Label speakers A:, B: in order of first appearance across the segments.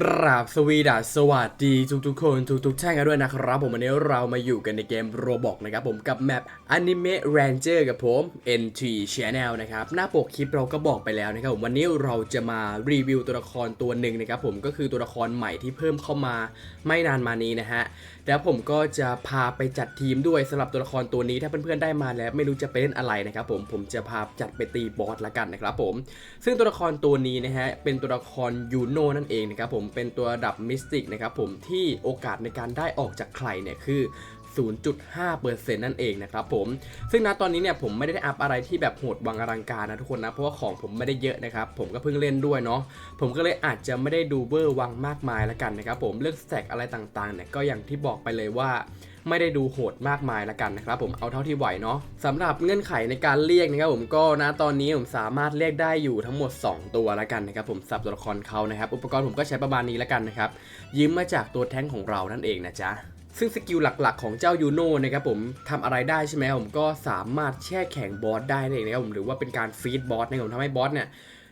A: กราบสวีดัสสวัสดีทุกๆคนทุกๆท่านกันด้วยนะครับ ผมวันนี้เรามาอยู่กันในเกม Roblox นะครับผมกับแมป Anime Ranger กับผม NT Channel นะครับหน้าปกคลิปเราก็บอกไปแล้วนะครับผมวันนี้เราจะมารีวิวตัวละครตัวหนึ่งนะครับผมก็คือตัวละครใหม่ที่เพิ่มเข้ามาไม่นานมานี้นะฮะแล้วผมก็จะพาไปจัดทีมด้วยสำหรับตัวละครตัวนี้ถ้าเพื่อนๆได้มาแล้วไม่รู้จะไปเล่นอะไรนะครับผมผมจะพาจัดไปตีบอสละกันนะครับผมซึ่งตัวละครตัวนี้นะฮะเป็นตัวละครยูโน่นั่นเองนะครับผมมเป็นตัวระดับมิสติกนะครับผมที่โอกาสในการได้ออกจากใครเนี่ยคือ 0.5%นั่นเองนะครับผม ซึ่งณตอนนี้เนี่ยผมไม่ได้อัพอะไรที่แบบโหดวังอลังการนะทุกคนนะ เพราะว่าของผมไม่ได้เยอะนะครับ ผมก็เพิ่งเล่นด้วยเนาะ ผมก็เลยอาจจะไม่ได้ดูเวอร์วังมากมายละกันนะครับผม เรื่องแต็กอะไรต่างๆเนี่ยก็อย่างที่บอกไปเลยว่าไม่ได้ดูโหดมากมายละกันนะครับผมเอาเท่าที่ไหวเนาะสำหรับเงื่อนไขในการเรียกนะครับผมก็นะตอนนี้ผมสามารถเรียกได้อยู่ทั้งหมด 2 ตัวละกันนะครับผมสับตัวละครเขานะครับ อุปกรณ์ผมก็ใช้ประมาณนี้ละกันนะครับยืมมาจากตัวแท้งของเรานั่นเองนะจ๊ะ ซึ่งสกิลหลักๆของเจ้ายูโน่นะครับผมทำอะไรได้ใช่ไหมผมก็สามารถแช่แข็งบอสได้นั่นเองนะครับผมหรือว่าเป็นการฟีดบอสนะครับผมทำให้บอสเนี่ย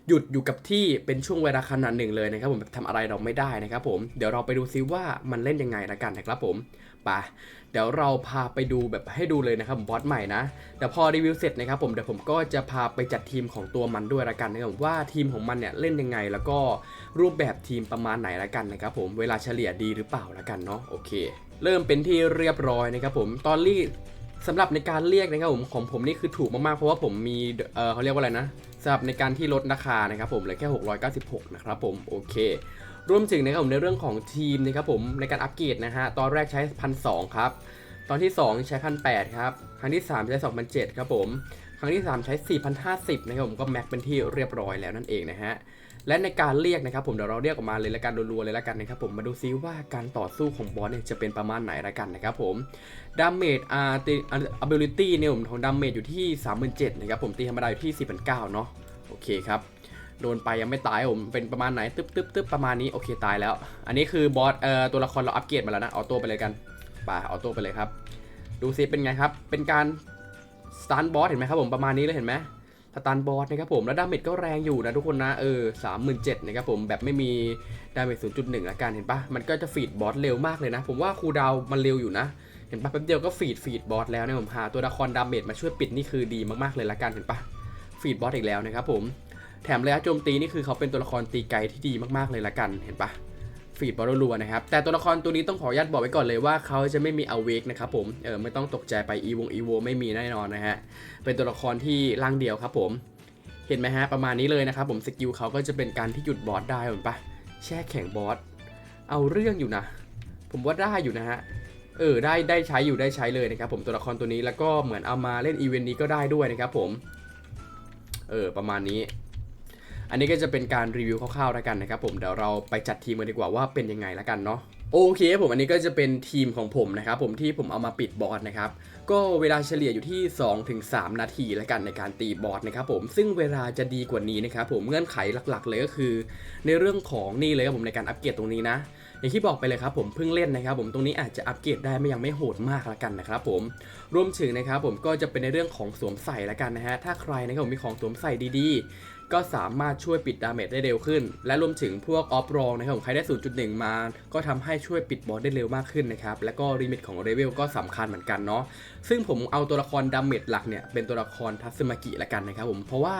A: หยุดอยู่กับที่เป็นช่วงเวลาขนาดหนึ่งเลยนะครับผมแบบทำอะไรเราไม่ได้นะครับผมเดี๋ยวเราไปดูซิว่ามันเล่นยังไงละกันนะครับผมไปเดี๋ยวเราพาไปดูแบบให้ดูเลยนะครับบอสใหม่นะเดี๋ยวพอรีวิวเสร็จนะครับผมเดี๋ยวผมก็จะพาไปจัดทีมของตัวมันด้วยละกันนะครับว่าทีมของมันเนี่ยเล่นยังไง แล้วก็รูปแบบทีมประมาณไหนละกันนะครับผมเวลาเฉลี่ยดีหรือเปล่าละกันเนาะโอเค เริ่มเป็นที่เรียบร้อยนะครับผมตอนรี สำหรับในการเรียกนะครับผมของผมนี่คือถูกมากๆ เพราะว่าผมมีเออเขาเรียกว่าอะไรนะสำหรับในการที่ลดราคานะครับผมเหลือแค่ 696 นะครับผมโอเค รวมถึงนะครับผมในเรื่องของทีมนะครับผมในการอัปเกรดนะฮะตอนแรกใช้พันสครับตอนที่ 2 ใช้พันแครับครั้งที่ 3 ใช้2,007ครับผมครั้งที่ 3 ใช้ 4,050 นะครับผมก็แม็กเป็นที่เรียบร้อยแล้วนั่นเองนะฮะ และในการเรียกนะครับผมเดี๋ยวเราเรียกออกมาเลยละกันรัวๆเลยละกันนะครับผมมาดูซิว่าการต่อสู้ของบอสเนี่ยจะเป็นประมาณไหนละกันนะครับผมดาเมจอาร์ติอับิลิตี้เนี่ยผมของดาเมจอยู่ที่ 37,000นะครับผมตีธรรมดาอยู่ที่4,900เนาะโอเคครับโดนไปยังไม่ตายผมเป็นประมาณไหนตึ๊บตึ๊บตึ๊บประมาณนี้โอเคตายแล้ว อันนี้คือบอสเอ่อตัวละครเราอัปเกรดมาแล้วนะเอาตัวไปเลยกันไปเอาตัวไปเลยครับ ดูซิเป็นไงครับเป็นการสตันบอสเห็นไหมครับผมประมาณนี้เลยเห็นไหม สตันบอสนะครับผมแล้วดาเมจก็แรงอยู่นะทุกคนนะเออสามหมื่นเจ็ดนะครับผมแบบไม่มีดาเมจศูนย์จุดหนึ่งละกันเห็นปะมันก็จะฟีดบอสเร็วมากเลยนะ ผมว่าคูดาวมันเร็วอยู่นะเห็นปะแป๊บเดียวก็ฟีดฟีดบอสแล้วนะผมหาตัวละครดาเมจมาช่วยปิดนี่คือดีมากๆเลยละกันเห็นปะฟีดบอสอีกแล้วนะครับผมแถมระยะโจมตีนี่คือเขาเป็นตัวละครตีไกลที่ดีมากๆเลยละกันเห็นปะ ฟีดบอลรัวนะครับ แต่ตัวละครตัวนี้ต้องขออนุญาตบอกไว้ก่อนเลยว่าเขาจะไม่มีอเวกนะครับผมเออไม่ต้องตกใจไปอีวงอีโวไม่มีแน่นอนนะฮะเป็นตัวละครที่ร่างเดียวครับผมเห็นไหมฮะประมาณนี้เลยนะครับผมสกิลเขาก็จะเป็นการที่หยุดบอสได้เห็นปะแช่แข็งบอสเอาเรื่องอยู่นะ ผมว่าได้อยู่นะฮะเออได้ได้ใช้อยู่ได้ใช้เลยนะครับผมตัวละครตัวนี้แล้วก็เหมือนเอามาเล่นอีเวนต์นี้ก็ได้ด้วยนะครับผมเออประมาณนี้ อันนี้ก็จะเป็นการรีวิวคร่าวๆแล้วกันนะครับผมเดี๋ยวเราไปจัดทีมกันดีกว่าว่าเป็นยังไงแล้วกันเนาะโอเคผมอันนี้ก็จะเป็นทีมของผมนะครับผมที่ผมเอามาปิดบอสนะครับก็เวลาเฉลี่ยอยู่ที่ 2-3 นาทีแล้วกันในการตีบอสนะครับผมซึ่งเวลาจะดีกว่านี้นะครับผมเงื่อนไขหลักๆ เลยก็คือ ในเรื่องของนี่เลยครับผมในการอัปเกรดตรงนี้นะอย่างที่บอกไปเลยครับผมเพิ่งเล่นนะครับผมตรงนี้อาจจะอัปเกรดได้ไม่ยังไม่โหดมากละกันนะครับผมรวมถึงนะครับผมก็จะเป็นในเรื่องของสวมใส่ละกันนะฮะถ้าใครนะครับผมมีของสวมใส่ดีๆ ก็สามารถช่วยปิดดาเมจได้เร็วขึ้น และรวมถึงพวกออฟรองนะครับผมใครได้ 0.1 มา ก็ทำให้ช่วยปิดบอสได้เร็วมากขึ้นนะครับ แล้วก็ลิมิตของเลเวลก็สำคัญเหมือนกันเนาะ ซึ่งผมเอาตัวละครดาเมจหลักเนี่ยเป็นตัวละครทัตสึมากิละกันนะครับผม เพราะว่า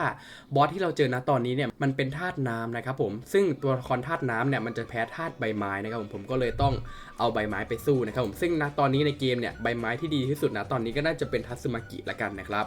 A: บอสที่เราเจอนะตอนนี้เนี่ยมันเป็นธาตุน้ำนะครับผม ซึ่งตัวละครธาตุน้ำเนี่ยมันจะแพ้ธาตุใบไม้นะครับผม ผมก็เลยต้องเอาใบไม้ไปสู้นะครับผม ซึ่งณตอนนี้ในเกมเนี่ยใบไม้ที่ดีที่สุดนะตอนนี้ก็น่าจะเป็นทัตสึมากิละกันนะครับ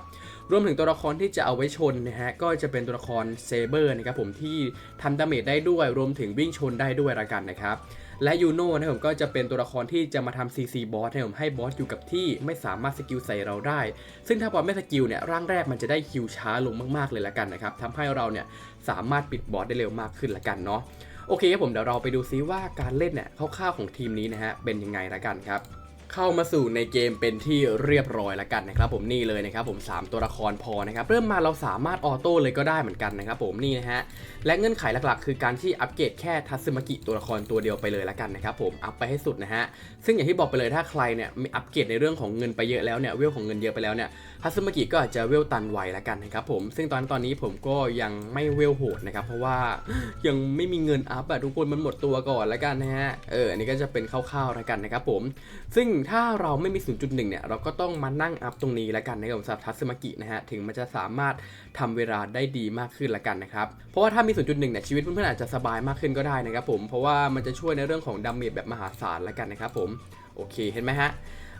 A: รวมถึงตัวละครที่จะเอาไว้ชนนะฮะก็จะเป็นตัวละครเซเบอร์นะครับผมที่ทำดาเมจได้ด้วยรวมถึงวิ่งชนได้ด้วยละกันนะครับและยูโน่นะผมก็จะเป็นตัวละครที่จะมาทำซีซีบอสให้ผมให้บอสอยู่กับที่ไม่สามารถสกิลใส่เราได้ ซึ่งถ้าบอสไม่สกิลเนี่ยร่างแรกมันจะได้คิวช้าลงมากๆเลยละกันนะครับทำให้เราเนี่ยสามารถปิดบอสได้เร็วมากขึ้นละกันเนาะโอเคครับผมเดี๋ยวเราไปดูซิว่าการเล่นเนี่ยคร่าวๆของทีมนี้นะฮะเป็นยังไงละกันครับ เข้ามาสู่ในเกมเป็นที่เรียบร้อยแล้วกันนะครับผมนี่เลยนะครับผม 3 ตัวละครพอนะครับเริ่มมาเราสามารถออโต้เลยก็ได้เหมือนกันนะครับผมนี่นะฮะและเงื่อนไขหลักๆ คือการที่อัปเกรดแค่ทัซึมกิตัวละครตัวเดียวไปเลยแล้วกันนะครับผมอัพไปให้สุดนะฮะซึ่งอย่างที่บอกไปเลยถ้าใครเนี่ยมีอัปเกรดในเรื่องของเงินไปเยอะแล้วเนี่ยเวลของเงินเยอะไปแล้วเนี่ยทัซึมกิก็อาจจะเวลตันไวแล้วกันนะครับผมซึ่งตอนตอนนี้ผมก็ยังไม่เวลโหดนะครับเพราะว่ายังไม่มีเงินอัพอะทุกคนมันหมดตัวก่อนแล้วกันนะฮะเอออันนี้ก็จะเป็นคร่าวๆแล้วกันนะครับผมซึ่งถ้าเราไม่มี 0.1 เนี่ย เราก็ต้องมานั่งอัพตรงนี้แล้วกันนะครับสำหรับทัสมากินะฮะ ถึงมันจะสามารถทำเวลาได้ดีมากขึ้นล้วกันนะครับ เพราะว่าถ้ามี 0.1 เนี่ยชีวิตเพื่อนๆอาจจะสบายมากขึ้นก็ได้นะครับผม เพราะว่ามันจะช่วยในเรื่องของดาเมจแบบมหาศาลล้วกันนะครับผม โอเค เห็นไหมฮะ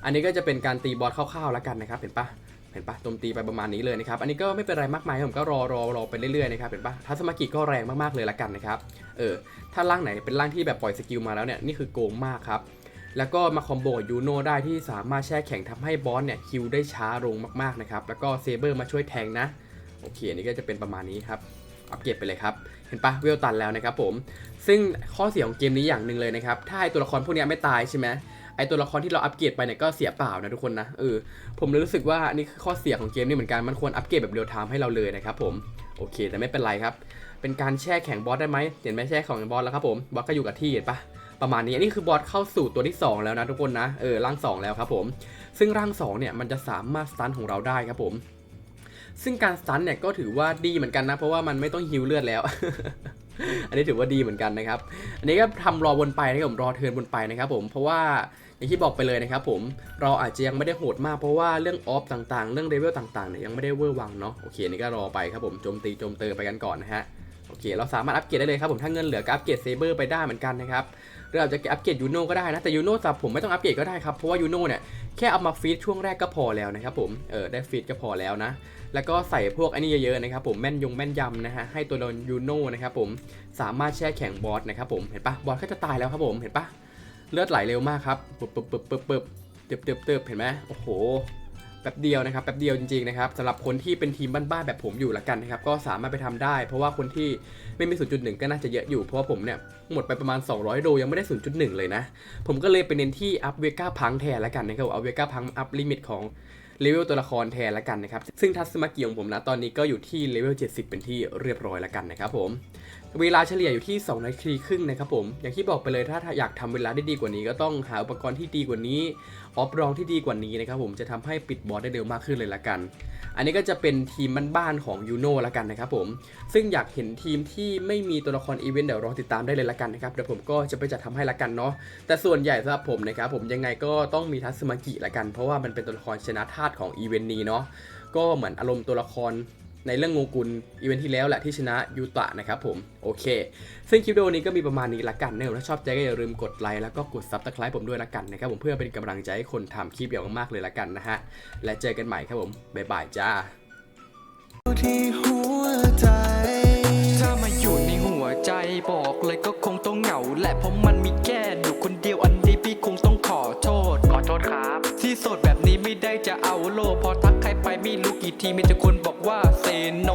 A: อันนี้ก็จะเป็นการตีบอสคร่าวๆล้วกันนะครับ เห็นปะเห็นปะโจมตีไปประมาณนี้เลยนะครับ อันนี้ก็ไม่เป็นไรมากมายผมก็รอรอรอไปเรื่อยๆนะครับ เห็นปะทัศมากิก็แรงมากๆเลยละกันนะครับ เออ ถ้าร่างไหนเป็นร่างที่แบบปล่อยสกิลมาแล้วเนี่ย นี่คือโกงมากครับ แล้วก็มาคอมโบกับยูโนได้ที่สามารถแช่แข็งทำให้บอสเนี่ยคิวได้ช้าลงมากๆนะครับ แล้วก็เซเบอร์มาช่วยแทงนะ โอเค อันนี้ก็จะเป็นประมาณนี้ครับ อัปเกรดไปเลยครับ เห็นปะเวลตันแล้วนะครับผม ซึ่งข้อเสียของเกมนี้อย่างหนึ่งเลยนะครับ ถ้าไอตัวละครพวกนี้ไม่ตายใช่ไหมไอตัวละครที่เราอัปเกรดไปเนี่ยก็เสียเปล่านะทุกคนนะ เออ ผมเลยรู้สึกว่านี่คือข้อเสียของเกมนี้เหมือนกัน มันควรอัปเกรดแบบเรียลไทม์ให้เราเลยนะครับผม โอเค แต่ไม่เป็นไรครับ เป็นการแช่แข็งบอสได้ไหมเห็นไหมแช่แข็งบอสแล้วครับผม บอสก็อยู่กับที่เห็นปะ ประมาณนี้อันนี้คือบอสเข้าสู่ตัวที่ 2 แล้วนะทุกคนนะเออร่าง 2 แล้วครับผม ซึ่งร่าง 2 เนี่ยมันจะสามารถสตันของเราได้ครับผม ซึ่งการสตันเนี่ยก็ถือว่าดีเหมือนกันนะ เพราะว่ามันไม่ต้องฮิวเลือดแล้ว อันนี้ถือว่าดีเหมือนกันนะครับ อันนี้ก็ทำรอวนไปนะครับผมรอเทิร์นวนไปนะครับผมเพราะว่าอย่างที่บอกไปเลยนะครับผมเราอาจจะยังไม่ได้โหดมากเพราะว่าเรื่องออฟต่างๆ เรื่องเลเวลต่างๆเนี่ยยังไม่ได้เวอร์วังเนาะโอเคอันนี่ก็รอไปครับผมโจมตีโจมเตอไปกันก่อนนะฮะโอเค เราสามารถอัปเกรดได้เลยครับผมถ้าเงินเหลือก็อัปเกรดเซเบอร์ไปได้เหมือนกันนะครับ รืออาจจะอัปเกรดยูโน่ก็ได้นะ แต่ยูโน่สำหรับผมไม่ต้องอัปเกรดก็ได้ครับ เพราะว่ายูโน่เนี่ยแค่เอามาฟีดช่วงแรกก็พอแล้วนะครับผมเออได้ฟีดก็พอแล้วนะ แล้วก็ใส่พวกอันนี้เยอะๆนะครับผมแม่นยงแม่นยำนะฮะให้ตัวโดนยูโน่นะครับผมสามารถแช่แข็งบอสนะครับผมเห็นปะบอสก็จะตายแล้วครับผมเห็นปะเลือดไหลเร็วมากครับปึ๊บปึ๊บปึ๊บปึ๊บปึ๊บเติบเติบเติบเห็นไหมโอ้โห แป๊บเดียวนะครับแป๊บเดียวจริงๆนะครับสำหรับคนที่เป็นทีมบ้านๆแบบผมอยู่ละกันนะครับก็สามารถไปทำได้ เพราะว่าคนที่ไม่มี0.1 ก็น่าจะเยอะอยู่ เพราะว่าผมเนี่ยหมดไปประมาณ 200 โดยังไม่ได้ 0.1 เลยนะ ผมก็เลยไปเน้นที่อัพเวก้าพังแทนละกันนะครับเอาเวก้าพังอัพลิมิตของเลเวลตัวละครแทนละกันนะครับ ซึ่งทัศมากิของผมนะตอนนี้ก็อยู่ที่เลเวล 70 เป็นที่เรียบร้อยละกันนะครับผม เวลาเฉลี่ยอยู่ที่ 2 นาทีครึ่งนะครับผม อย่างที่บอกไปเลยถ้าอยากทำเวลาได้ดีกว่านี้ ก็ต้องหาอุปกรณ์ที่ดีกว่านี้ ออฟรองที่ดีกว่านี้นะครับผมจะทำให้ปิดบอสได้เร็วมากขึ้นเลยละกัน อันนี้ก็จะเป็นทีมบ้านๆของยูโน่ละกันนะครับผมซึ่งอยากเห็นทีมที่ไม่มีตัวละครอีเวนต์เดี๋ยวรอติดตามได้เลยละกันนะครับเดี๋ยวผมก็จะไปจัดทำให้ละกันเนาะแต่ส่วนใหญ่สำหรับผมนะครับผมยังไงก็ต้องมีทัศมากิละกัน เพราะว่ามันเป็นตัวละครชนะธาตุของอีเวนต์นี้เนาะก็เหมือนอารมณ์ตัวละคร ในเรื่องโงกุลอีเวนท์ที่แล้วแหละที่ชนะยูตะนะครับผม โอเค ซึ่งคลิปวิดีโอนี้ก็มีประมาณนี้ละกันนะครับถ้าชอบใจก็อย่าลืมกดไลค์แล้วก็กดซับสไคร b ์ผมด้วยละกันนะครับผมเพื่อเป็นกำลังใจให้คนทำคลิปอย่างมากๆเลยละกันนะฮะและเจอกันใหม่ครับผมบ๊ายบายจ้า
B: ที่หัวใจ
C: ถ้ามาอยู่ในหัวใจบอกเลยก็คงต้องเหงาแหละเพราะมันมีแค่อยู่คนเดียวอันนี้พี่คงต้องขอโทษขอโทษครับ ที่โสดแบบนี้ไม่ได้จะเอาโลกพอทักใครไปไม่รู้กี่ทีมีแต่คนบอกว่า เซโน